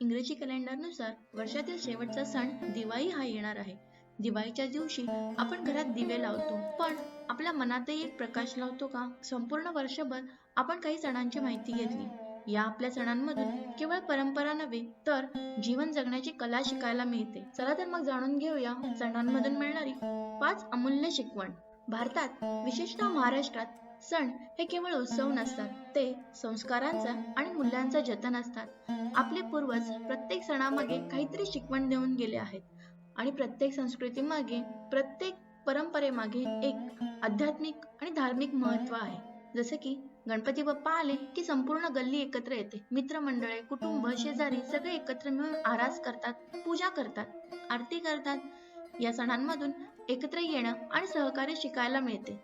इंग्रजी कॅलेंडरनुसार वर्षातील शेवटचा सण दिवाळी हा येणार आहे. दिवाळीच्या दिवशी आपण घरात दिवे लावतो. पण आपल्या मनातही एक प्रकाश लावतो का? संपूर्ण वर्षभर आपण काही सणांची माहिती घेतली. या आपल्या सणांमधून केवळ परंपरा नव्हे तर जीवन जगण्याची कला शिकायला मिळते. चला तर मग जाणून घेऊया सणांमधून मिळणारी पाच अमूल्य शिकवण. भारतात विशेषतः महाराष्ट्रात सण हे केवळ उत्सव नसतात. ते संस्कारांचा आणि मूल्यांचा जतन असतात. आपले पूर्वज प्रत्येक सणामागे काहीतरी शिकवण देऊन गेले आहेत. आणि प्रत्येक संस्कृतीमागे प्रत्येक परंपरेमागे एक आध्यात्मिक आणि धार्मिक महत्त्व आहे. जसे की गणपती बाप्पा आले की संपूर्ण गल्ली एकत्र येते. मित्रमंडळे कुटुंब शेजारी सगळे एकत्र मिळून आरास करतात पूजा करतात आरती करतात. या सणांमधून एकत्र येणं आणि सहकार्य शिकायला मिळते.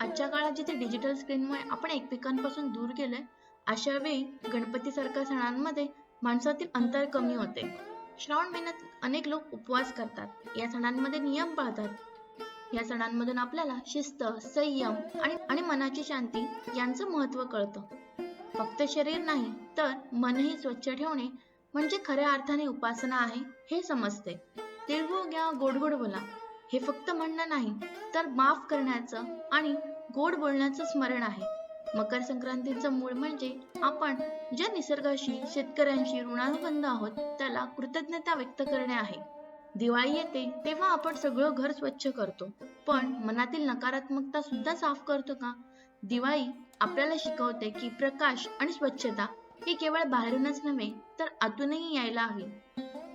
आजच्या काळात जिथे डिजिटल स्क्रीनमुळे आपण एकमेकांपासून दूर गेलोय अशा वेळी गणपतीसारख्या सणांमध्ये माणसातील अंतर कमी होते. श्रावण महिन्यात अनेक लोक उपवास करतात. या सणांमध्ये नियम पाळतात. या सणांमधून आपल्याला शिस्त संयम आणि आणि मनाची शांती यांचं महत्त्व कळतं. फक्त शरीर नाही तर मनही स्वच्छ ठेवणे म्हणजे खऱ्या अर्थाने उपासना आहे हे समजते. तिळगुळ घ्या गोड बोला. हे फक्त म्हणणं नाही तर माफ करण्याचं आणि गोड बोलण्याचं स्मरण आहे. मकर संक्रांतीचं मूळ म्हणजे आपण ज्या निसर्गाशी शेतकऱ्यांशी ऋणानुबंध आहोत त्याला कृतज्ञता व्यक्त करणे आहे. दिवाळी येते तेव्हा आपण सगळं घर स्वच्छ करतो. पण मनातील नकारात्मकता सुद्धा साफ करतो का? दिवाळी आपल्याला शिकवते की प्रकाश आणि स्वच्छता ही केवळ बाहेरूनच नव्हे तर आतूनही यायला हवी.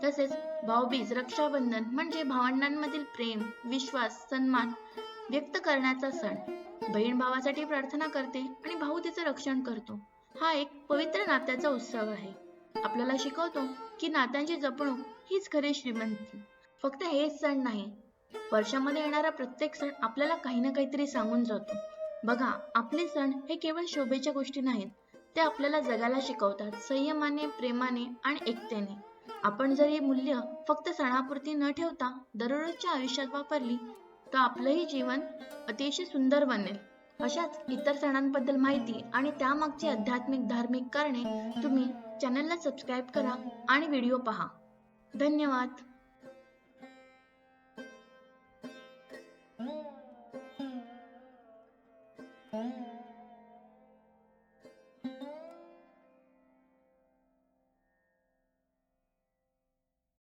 तसेच भाऊबीज रक्षाबंधन म्हणजे भावंडांमधील प्रेम विश्वास सन्मान व्यक्त करण्याचा सण. बहीण भावासाठी प्रार्थना करते आणि भाऊ तिचं रक्षण करतो. हा एक पवित्र नात्याचा उत्सव आहे. आपल्याला शिकवतो की नात्यांची जपणूक हीच खरी श्रीमंती. फक्त हेच सण नाही वर्षामध्ये येणारा प्रत्येक सण आपल्याला काही ना काहीतरी सांगून जातो. बघा आपले सण हे केवळ शोभेच्या गोष्टी नाहीत ते आपल्याला जगायला शिकवतात संयमाने प्रेमाने आणि एकतेने. आपण जर ही मूल्य फक्त सणापुरती न ठेवता दररोजच्या आयुष्यात वापरली तर आपलंही जीवन अतिशय सुंदर बनेल. अशाच इतर सणांबद्दल माहिती आणि त्यामागची आध्यात्मिक धार्मिक कारणे तुम्ही चॅनलला सबस्क्राईब करा आणि व्हिडिओ पहा. धन्यवाद.